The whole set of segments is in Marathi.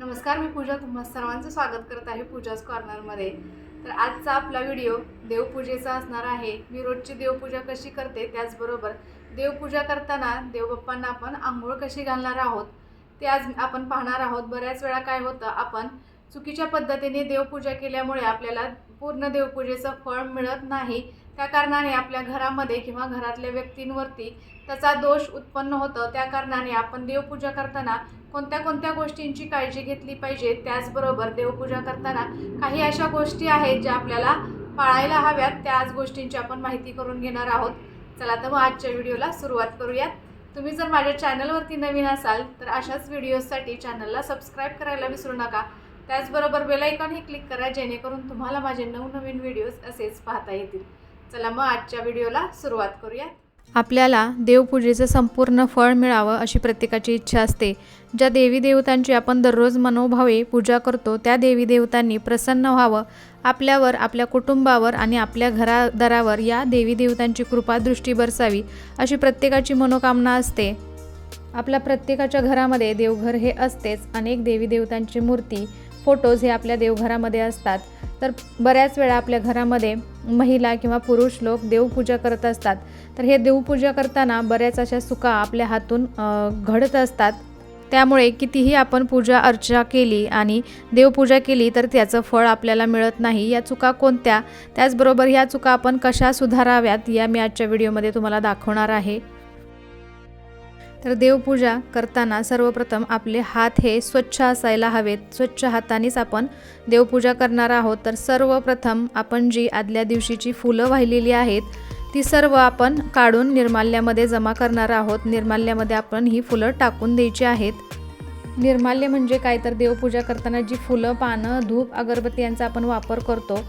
नमस्कार मी पूजा. तुम्हा सर्वांचं स्वागत करत आहे पूजाच कॉर्नरमध्ये तर आजचा आपला व्हिडिओ देवपूजेचा असणार आहे. मी रोजची देवपूजा कशी करते त्याचबरोबर देवपूजा करताना देवबाप्पांना आपण आंघोळ कशी घालणार आहोत ते आज आपण पाहणार आहोत. बऱ्याच वेळा काय होतं आपण चुकीच्या पद्धतीने देवपूजा केल्यामुळे आपल्याला पूर्ण देवपूजेचं फळ मिळत नाही. त्या कारणाने आपल्या घरामध्ये किंवा घरातल्या व्यक्तींवरती त्याचा दोष उत्पन्न होतं. त्या कारणाने आपण देवपूजा करताना कोणत्या कोणत्या गोष्टींची काळजी घेतली पाहिजे त्याचबरोबर देवपूजा करताना काही अशा गोष्टी आहेत ज्या आपल्याला पाळायला हव्यात. त्याच गोष्टींची आपण माहिती करून घेणार आहोत. चला तर मग आजच्या व्हिडिओला सुरुवात करूयात. तुम्ही जर माझ्या चॅनलवरती नवीन असाल तर अशाच व्हिडिओजसाठी चॅनलला सबस्क्राईब करायला विसरू नका. त्याचबरोबर बेलायकॉनही क्लिक करा जेणेकरून तुम्हाला माझे नवनवीन व्हिडिओज असेच पाहता येतील. चला मग आजच्या व्हिडिओला सुरुवात करूयात. आपल्याला देवपूजेचं संपूर्ण फळ मिळावं अशी प्रत्येकाची इच्छा असते. ज्या देवी देवतांची आपण दररोज मनोभावे पूजा करतो त्या देवी देवतांनी प्रसन्न व्हावं. आपल्यावर आपल्या कुटुंबावर आणि आपल्या घरादारावर या देवी देवतांची कृपादृष्टी बरसावी अशी प्रत्येकाची मनोकामना असते. आपल्या प्रत्येकाच्या घरामध्ये देवघर हे असतेच. अनेक देवी देवतांची मूर्ती फोटोज हे आपल्या देवघरामध्ये असतात. तर बऱ्याच वेळा आपल्या घरामध्ये महिला किंवा पुरुष लोक देवपूजा करत असतात. तर हे देवपूजा करताना बऱ्याच अशा चुका आपल्या हातून घडत असतात. त्यामुळे कितीही आपण पूजा अर्चा केली आणि देवपूजा केली तर त्याचं फळ आपल्याला मिळत नाही. या चुका कोणत्या? त्याचबरोबर ह्या चुका आपण कशा सुधाराव्यात? या मी आजच्या व्हिडिओमध्ये तुम्हाला दाखवणार आहे. तर देवपूजा करताना सर्वप्रथम आपले हात हे स्वच्छ असायला हवेत. स्वच्छ हातानेच आपण देवपूजा करणार आहोत. तर सर्वप्रथम आपण जी आदल्या दिवशीची फुलं वाहिलेली आहेत ती सर्व आपण काढून निर्माल्यामध्ये जमा करणार आहोत. निर्माल्यामध्ये आपण ही फुलं टाकून द्यायची आहेत. निर्माल्य म्हणजे काय? तर देवपूजा करताना जी फुलं पानं धूप अगरबत्ती यांचा आपण वापर करतो.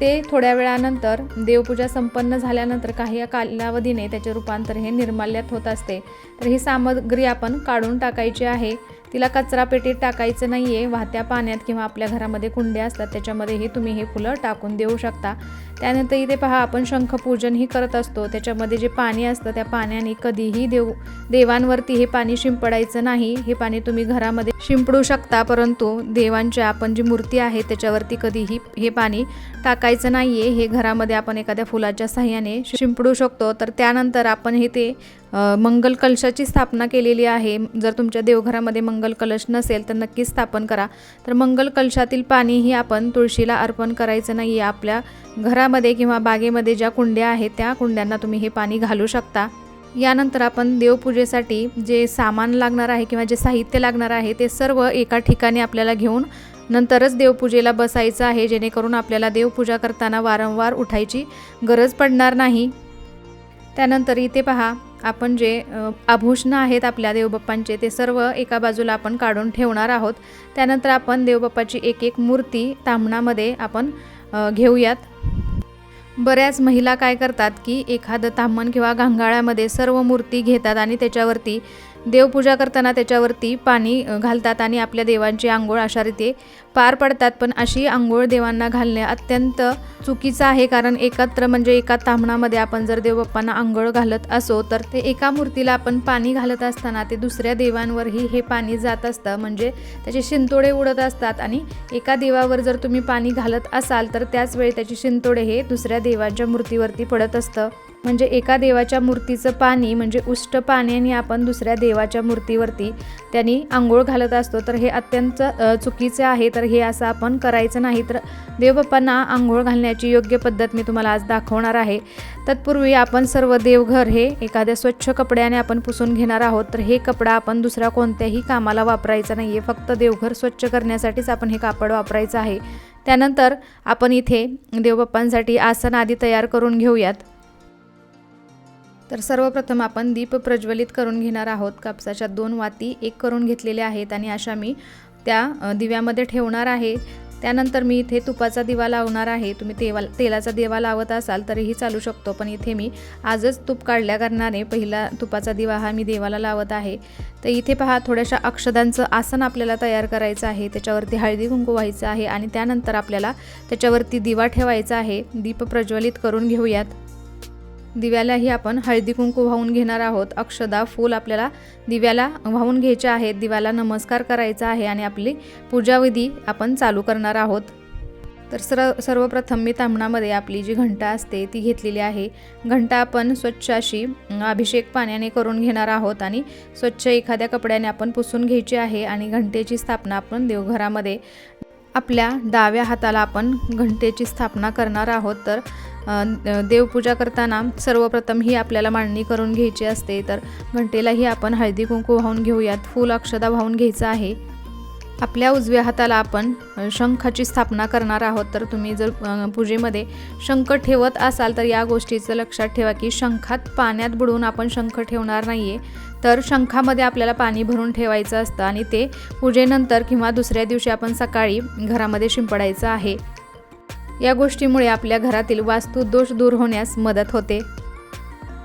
ते थोड्या वेळानंतर देवपूजा संपन्न झाल्यानंतर काही कालावधीने त्याचे रूपांतर हे निर्माल्यात होत असते. तर ही सामग्री आपण काढून टाकायची आहे. तिला कचरा पेटीत टाकायचं नाही आहे वाहत्या पाण्यात किंवा आपल्या घरामध्ये कुंड्या असतात त्याच्यामध्येही तुम्ही हे फुलं टाकून देऊ शकता. त्यानंतर इथे पहा आपण शंखपूजनही करत असतो. त्याच्यामध्ये जे पाणी असतं त्या पाण्याने कधीही देव देवांवरती हे पाणी शिंपडायचं नाही. हे पाणी तुम्ही घरामध्ये शिंपडू शकता परंतु देवांच्या आपण जी मूर्ती आहे त्याच्यावरती कधीही हे पाणी टाकायचं नाही आहे हे घरामध्ये आपण एखाद्या फुलाच्या साह्याने शिंपडू शकतो. तर त्यानंतर आपण हे ते मंगल कलशाची स्थापना केलेली आहे. जर तुमच्या देवघरामध्ये मंगल कलश नसेल तर नक्कीच स्थापन करा. तर मंगल कलशातील पाणीही आपण तुळशीला अर्पण करायचं नाही आहे आपल्या घरामध्ये किंवा बागेमध्ये ज्या कुंड्या आहेत त्या कुंड्यांना तुम्ही हे पाणी घालू शकता. यानंतर आपण देवपूजेसाठी जे सामान लागणार आहे किंवा जे साहित्य लागणार आहे ते सर्व एका ठिकाणी आपल्याला घेऊन नंतरच देवपूजेला बसायचं आहे. जेणेकरून आपल्याला देवपूजा करताना वारंवार उठायची गरज पडणार नाही. त्यानंतर इथे पहा आपण जे आभूषणं आहेत आपल्या देवबाप्पांचे ते सर्व एका बाजूला आपण काढून ठेवणार आहोत. त्यानंतर आपण देवबाप्पाची एक एक मूर्ती तांबणामध्ये आपण घेऊयात. बऱ्याच महिला काय करतात की एखादं ताम्हण किंवा घांगाळ्यामध्ये सर्व मूर्ती घेतात आणि त्याच्यावरती देवपूजा करताना त्याच्यावरती पाणी घालतात आणि आपल्या देवांची आंघोळ अशा रीती पार पडतात. पण अशी आंघोळ देवांना घालणे अत्यंत चुकीचं आहे कारण एकत्र म्हणजे एका तांबणामध्ये आपण जर देवबाप्पांना आंघोळ घालत असो तर ते एका मूर्तीला आपण पाणी घालत असताना ते दुसऱ्या देवांवरही हे पाणी जात असतं. म्हणजे त्याचे शिंतोडे उडत असतात आणि एका देवावर जर तुम्ही पाणी घालत असाल तर त्याच वेळी त्याचे शिंतोडे हे दुसऱ्या देवांच्या मूर्तीवरती पडत असतं. म्हणजे एका देवाच्या मूर्तीचं पाणी म्हणजे उष्ट पाण्याने आपण दुसऱ्या देवाच्या मूर्तीवरती त्यांनी आंघोळ घालत असतो तर हे अत्यंत चुकीचे आहे. तर हे असं आपण करायचं नाही. तर देवबाप्पांना आंघोळ घालण्याची योग्य पद्धत मी तुम्हाला आज दाखवणार आहे. तत्पूर्वी आपण सर्व देवघर हे एखाद्या स्वच्छ कपड्याने आपण पुसून घेणार आहोत. तर हे कपडा आपण दुसऱ्या कोणत्याही कामाला वापरायचा नाही आहे फक्त देवघर स्वच्छ करण्यासाठीच आपण हे कापड वापरायचं आहे. त्यानंतर आपण इथे देवबाप्पांसाठी आसन आधी तयार करून घेऊयात. तर सर्वप्रथम आपण दीप प्रज्वलित करून घेणार आहोत. कापसाच्या दोन वाती एक करून घेतलेल्या आहेत आणि अशा मी त्या दिव्यामध्ये ठेवणार आहे. त्यानंतर मी इथे तुपाचा दिवा लावणार आहे. तुम्ही तेवा तेलाचा दिवा लावत असाल तरीही चालू शकतो पण इथे मी आजच तूप काढल्या कारणाने पहिला तुपाचा दिवा हा मी देवाला लावत आहे. तर इथे पहा थोड्याशा अक्षदांचं आसन आपल्याला तयार करायचं आहे. त्याच्यावरती हळदी कुंकू व्हायचं आहे आणि त्यानंतर आपल्याला त्याच्यावरती दिवा ठेवायचा आहे. दीप प्रज्वलित करून घेऊयात. दिव्यालाही आपण हळदी कुंकू वाहून घेणार आहोत. अक्षदा फूल आपल्याला दिव्याला वाहून घ्यायचे आहेत. दिव्याला नमस्कार करायचा आहे आणि आपली पूजाविधी आपण चालू करणार आहोत. तर सर्व सर्वप्रथम मी तांबणामध्ये आपली जी घंटा असते ती घेतलेली आहे. घंटा आपण स्वच्छ अशी अभिषेक पाण्याने करून घेणार आहोत आणि स्वच्छ एखाद्या कपड्याने आपण पुसून घ्यायची आहे आणि घंटेची स्थापना आपण देवघरामध्ये आपल्या डाव्या हाताला आपण घंटेची स्थापना करणार आहोत. तर देवपूजा करताना सर्वप्रथम ही आपल्याला मांडणी करून घ्यायची असते. तर घंटेलाही आपण हळदी कुंकू वाहून घेऊयात. फूल अक्षदा वाहून घ्यायचं आहे. आपल्या उजव्या हाताला आपण शंखाची स्थापना करणार आहोत. तर तुम्ही जर पूजेमध्ये शंख ठेवत असाल तर या गोष्टीचं लक्षात ठेवा की शंखात पाण्यात बुडवून आपण शंख ठेवणार नाही आहे तर शंखामध्ये आपल्याला पाणी भरून ठेवायचं असतं आणि ते पूजेनंतर किंवा दुसऱ्या दिवशी आपण सकाळी घरामध्ये शिंपडायचं आहे. या गोष्टीमुळे आपल्या घरातील वास्तू दोष दूर होण्यास मदत होते.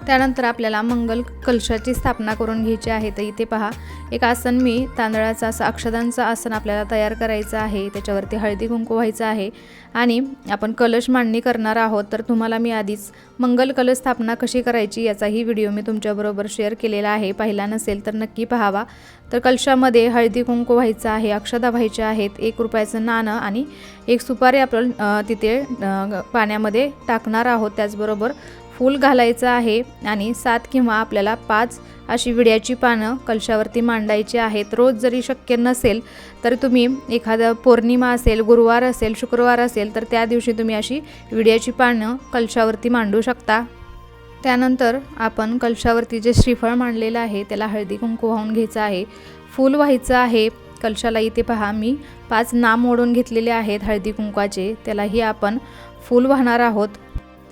त्यानंतर आपल्याला मंगल कलशाची स्थापना करून घ्यायची आहे. तर इथे पहा एक आसन मी तांदळाचा असं अक्षदांचं आसन आपल्याला तयार करायचं आहे. त्याच्यावरती हळदी कुंकू व्हायचं आहे. आणि आपण कलश मांडणी करणार आहोत. तर तुम्हाला मी आधीच मंगल कलश स्थापना कशी करायची याचाही व्हिडिओ मी तुमच्याबरोबर शेअर केलेला आहे. पाहिला नसेल तर नक्की पाहावा. तर कलशामध्ये हळदी कुंकू व्हायचं आहे अक्षदा व्हायच्या आहेत एक रुपयाचं नाणं आणि एक सुपारी आपण तिथे पाण्यामध्ये टाकणार आहोत. त्याचबरोबर फूल घालायचं आहे आणि सात किंवा आपल्याला पाच अशी विड्याची पानं कलशावरती मांडायची आहेत. रोज जरी शक्य नसेल तर तुम्ही एखादं पौर्णिमा असेल गुरुवार असेल शुक्रवार असेल तर त्या दिवशी तुम्ही अशी विड्याची पानं कलशावरती मांडू शकता. त्यानंतर आपण कलशावरती जे श्रीफळ मांडलेलं आहे त्याला हळदी कुंकू वाहून घ्यायचं आहे. फूल व्हायचं आहे. कलशाला इथे पहा मी पाच नाम ओढून घेतलेले आहेत हळदी कुंकवाचे. त्यालाही आपण फूल वाहणार आहोत.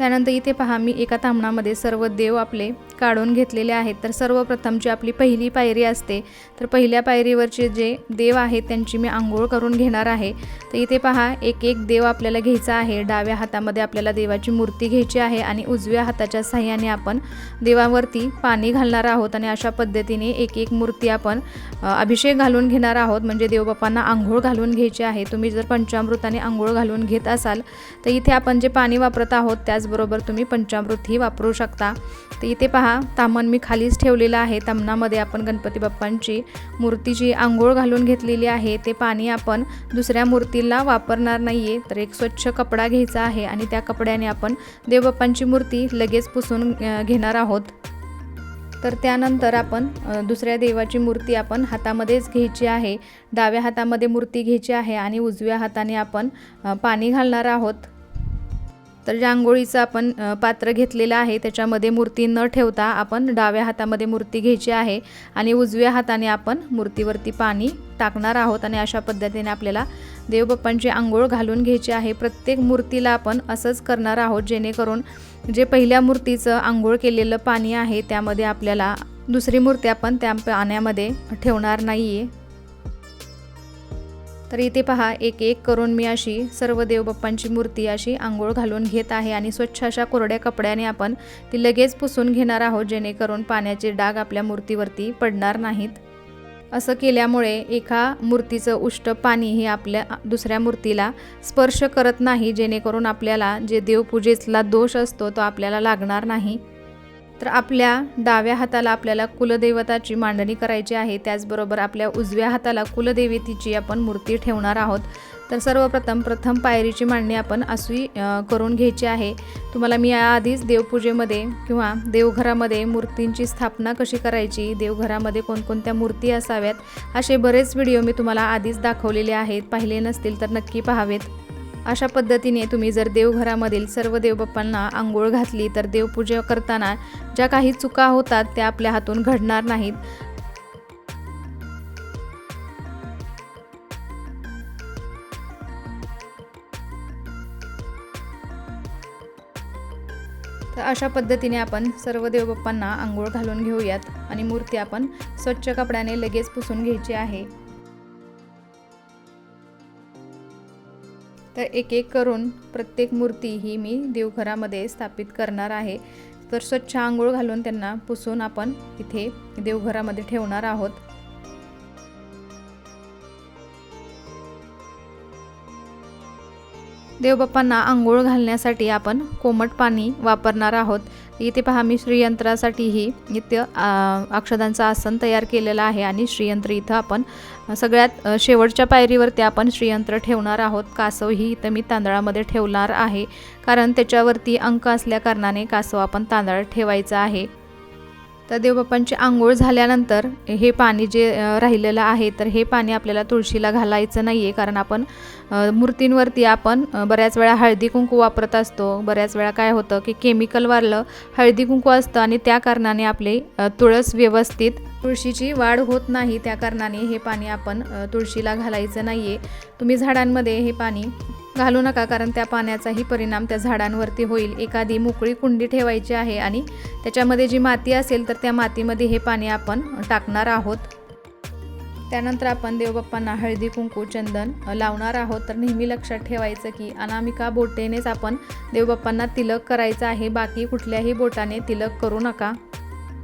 त्यानंतर इथे पहा मी एका तांबणामध्ये सर्व देव आपले काढून घेतलेले आहेत. तर सर्वप्रथम जी आपली पहिली पायरी असते तर पहिल्या पायरीवरचे जे देव आहेत त्यांची मी आंघोळ करून घेणार आहे. तर इथे पहा एक एक देव आपल्याला घ्यायचा आहे. डाव्या हातामध्ये आपल्याला देवाची मूर्ती घ्यायची आहे आणि उजव्या हाताच्या साह्याने आपण देवावरती पाणी घालणार आहोत आणि अशा पद्धतीने एक एक मूर्ती आपण अभिषेक घालून घेणार आहोत. म्हणजे देवबापांना आंघोळ घालून घ्यायची आहे. तुम्ही जर पंचामृताने आंघोळ घालून घेत असाल तर इथे आपण जे पाणी वापरत आहोत त्याचबरोबर तुम्ही पंचामृतही वापरू शकता. तर इथे पहा तामण मी खालीच ठेवलेला आहे. तामणामध्ये आपण गणपती बाप्पांची मूर्तीची आंघोळ घालून घेतलेली आहे ते पाणी आपण दुसऱ्या मूर्तीला वापरणार नाही आहे तर एक स्वच्छ कपडा घ्यायचा आहे आणि त्या कपड्याने आपण देवबाप्पांची मूर्ती लगेच पुसून घेणार आहोत. तर त्यानंतर आपण दुसऱ्या देवाची मूर्ती आपण हातामध्येच घ्यायची आहे. डाव्या हातामध्ये मूर्ती घ्यायची आहे आणि उजव्या हाताने आपण पाणी घालणार आहोत. तर ज्या आंघोळीचं आपण पात्र घेतलेलं आहे. त्याच्यामध्ये मूर्ती न ठेवता आपण डाव्या हातामध्ये मूर्ती घ्यायची आहे आणि उजव्या हाताने आपण मूर्तीवरती पाणी टाकणार आहोत आणि अशा पद्धतीने आपल्याला देवबाप्पांची आंघोळ घालून घ्यायची आहे. प्रत्येक मूर्तीला आपण असंच करणार आहोत जेणेकरून जे पहिल्या मूर्तीचं आंघोळ केलेलं पाणी आहे त्यामध्ये आपल्याला दुसरी मूर्ती आपण त्या पाण्यामध्ये ठेवणार नाही आहे तर इथे पहा एक एक करून मी अशी सर्व देवबाप्पांची मूर्ती अशी आंघोळ घालून घेत आहे आणि स्वच्छ अशा कोरड्या कपड्याने आपण ती लगेच पुसून घेणार आहोत जेणेकरून पाण्याचे डाग आपल्या मूर्तीवरती पडणार नाहीत. असं केल्यामुळे एका मूर्तीचं उष्ट पाणी हे आपल्या दुसऱ्या मूर्तीला स्पर्श करत नाही जेणेकरून आपल्याला जे देवपूजेतला दोष असतो तो आपल्याला लागणार नाही. तर आपल्या डाव्या हाताला आपल्याला कुलदेवताची मांडणी करायची आहे. त्याचबरोबर आपल्या उजव्या हाताला कुलदेवतेची आपण मूर्ती ठेवणार आहोत. तर सर्वप्रथम प्रथम पायरीची मांडणी आपण असूई करून घ्यायची आहे. तुम्हाला मी याआधीच देवपूजेमध्ये किंवा देवघरामध्ये मूर्तींची स्थापना कशी करायची देवघरामध्ये कोणकोणत्या मूर्ती असाव्यात असे बरेच व्हिडिओ मी तुम्हाला आधीच दाखवलेले आहेत. पाहिले नसतील तर नक्की पाहावेत. अशा पद्धतीने तुम्ही जर देवघरामधील सर्व देवबाप्पांना आंघोळ घातली तर देवपूजा करताना ज्या काही चुका होतात त्या आपल्या हातून घडणार नाहीत. तर अशा पद्धतीने आपण सर्व देवबाप्पांना आंघोळ घालून घेऊयात आणि मूर्ती आपण स्वच्छ कपड्याने लगेच पुसून घ्यायची आहे. तर एक एक करून प्रत्येक मूर्ती ही मी देवघरामध्ये स्थापित करणार आहे. तर स्वच्छ आंघोळ घालून त्यांना पुसून आपण इथे देवघरामध्ये ठेवणार आहोत. देवबाप्पांना आंघोळ घालण्यासाठी आपण कोमट पाणी वापरणार आहोत. इथे पहा मी श्रीयंत्रासाठीही इथं अक्षदांचं आसन तयार केलेलं आहे आणि श्रीयंत्र इथं आपण सगळ्यात शेवटच्या पायरीवरती आपण श्रीयंत्र ठेवणार आहोत. कासव ही इथं मी तांदळामध्ये ठेवणार आहे. कारण त्याच्यावरती अंक असल्याकारणाने कासव आपण तांदळात ठेवायचा आहे. तर देवबाप्पांची आंघोळ झाल्यानंतर हे पाणी जे राहिलेलं आहे तर हे पाणी आपल्याला तुळशीला घालायचं नाही आहे कारण आपण मूर्तींवरती आपण बऱ्याच वेळा हळदी कुंकू वापरत असतो. बऱ्याच वेळा काय होतं की केमिकलवालं हळदी कुंकू असतं आणि त्या कारणाने आपले तुळस व्यवस्थित तुळशीची वाढ होत नाही. त्या कारणाने हे पाणी आपण तुळशीला घालायचं नाही आहे तुम्ही झाडांमध्ये हे पाणी घालू नका कारण त्या पाण्याचाही परिणाम त्या झाडांवरती होईल. एखादी मोकळी कुंडी ठेवायची आहे आणि त्याच्यामध्ये जी माती असेल तर त्या मातीमध्ये हे पाणी आपण टाकणार आहोत. त्यानंतर आपण देवबाप्पांना हळदी कुंकू चंदन लावणार आहोत. तर नेहमी लक्षात ठेवायचं की अनामिका बोटेनेच आपण देवबाप्पांना तिलक करायचं आहे. बाकी कुठल्याही बोटाने तिलक करू नका.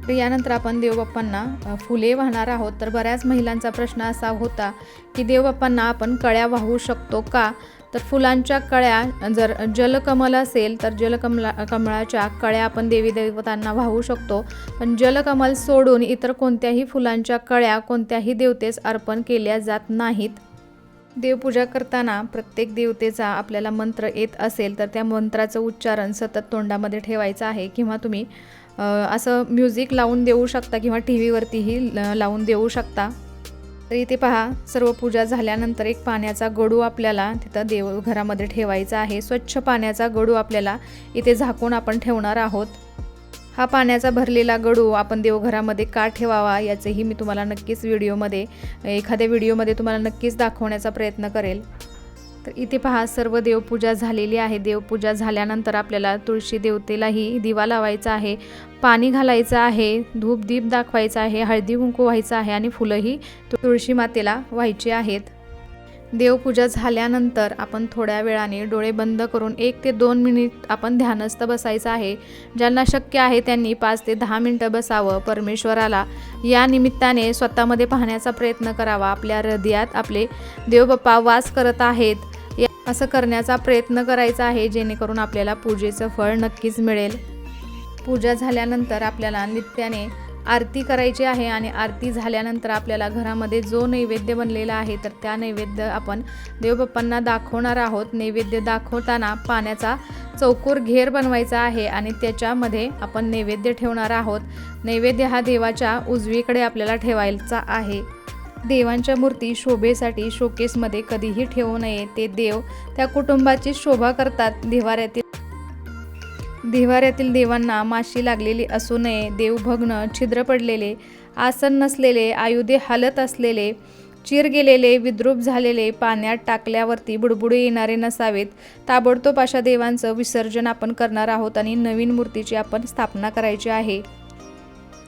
तर यानंतर आपण देवबाप्पांना फुले वाहणार आहोत. तर बऱ्याच महिलांचा प्रश्न असा होता की देवबाप्पांना आपण कळ्या वाहू शकतो का? तर फुलांच्या कळ्या जर जलकमल असेल तर जलकमला कमळाच्या कळ्या आपण देवी देवतांना वाहू शकतो. पण जलकमल सोडून इतर कोणत्याही फुलांच्या कळ्या कोणत्याही देवतेस अर्पण केल्या जात नाहीत. देवपूजा करताना प्रत्येक देवतेचा आपल्याला मंत्र येत असेल तर त्या मंत्राचं उच्चारण सतत तोंडामध्ये ठेवायचं आहे किंवा तुम्ही असं म्युझिक लावून देऊ शकता किंवा टी व्हीवरतीही लावून देऊ शकता. तर इथे पहा सर्व पूजा झाल्यानंतर एक पाण्याचा गडू आपल्याला तिथं देवघरामध्ये ठेवायचा आहे. स्वच्छ पाण्याचा गडू आपल्याला इथे झाकून आपण ठेवणार आहोत. हा पाण्याचा भरलेला गडू आपण देवघरामध्ये का ठेवावा याचेही मी तुम्हाला नक्कीच व्हिडिओमध्ये एखाद्या व्हिडिओमध्ये तुम्हाला नक्कीच दाखवण्याचा प्रयत्न करेल. तर इथे पहा सर्व देवपूजा झालेली आहे. देवपूजा झाल्यानंतर आपल्याला तुळशी देवतेलाही दिवा लावायचा आहे पाणी घालायचं आहे धूप दीप दाखवायचा आहे हळदी कुंकू व्हायचं आहे आणि फुलंही तुळशी मातेला व्हायची आहेत. देवपूजा झाल्यानंतर आपण थोड्या वेळाने डोळे बंद करून एक ते दोन मिनिट आपण ध्यानस्थ बसायचं आहे. ज्यांना शक्य आहे त्यांनी पाच ते दहा मिनटं बसावं. परमेश्वराला या निमित्ताने स्वतःमध्ये पाहण्याचा प्रयत्न करावा. आपल्या हृदयात आपले देवबाप्पा वास करत आहेत. या- असं करण्याचा प्रयत्न करायचा आहे जेणेकरून आपल्याला पूजेचं फळ नक्कीच मिळेल. पूजा झाल्यानंतर आपल्याला नित्याने आरती करायची आहे आणि आरती झाल्यानंतर आपल्याला घरामध्ये जो नैवेद्य बनलेला आहे तर त्या नैवेद्य आपण देवबाप्पांना दाखवणार आहोत. नैवेद्य दाखवताना पाण्याचा चौकोर घेर बनवायचा आहे आणि त्याच्यामध्ये आपण नैवेद्य ठेवणार आहोत. नैवेद्य हा देवाच्या उजवीकडे आपल्याला ठेवायचा आहे. देवांच्या मूर्ती शोभेसाठी शोकेसमध्ये कधीही ठेवू नये. ते देव त्या कुटुंबाची शोभा करतात. देवाऱ्यातील दिवाऱ्यातील देवांना माशी लागलेली असू नये देवभग्न छिद्र पडलेले आसन नसलेले आयुधे हालत असलेले चिर गेलेले विद्रूप झालेले पाण्यात टाकल्यावरती बुडबुडे येणारे नसावेत. ताबडतोब अशा देवांचं विसर्जन आपण करणार आहोत आणि नवीन मूर्तीची आपण स्थापना करायची आहे.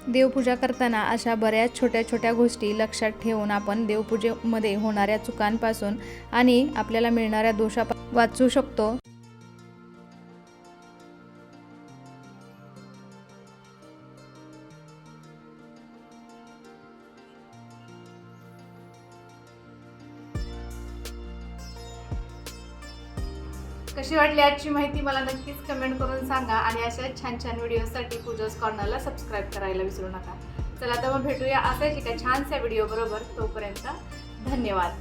देवपूजा करताना अशा बऱ्याच छोट्या छोट्या गोष्टी लक्षात ठेवून आपण देवपूजेमध्ये होणाऱ्या चुकांपासून आणि आपल्याला मिळणाऱ्या दोषा वाचू शकतो. कशी वाटली आजची माहिती मला नक्कीच कमेंट करून सांगा आणि अशा छान छान व्हिडिओसाठी पूजाच कॉर्नरला सबस्क्राईब करायला विसरू नका. चला तर मग भेटूया असाच एका छानशा व्हिडिओ बरोबर. तोपर्यंत धन्यवाद.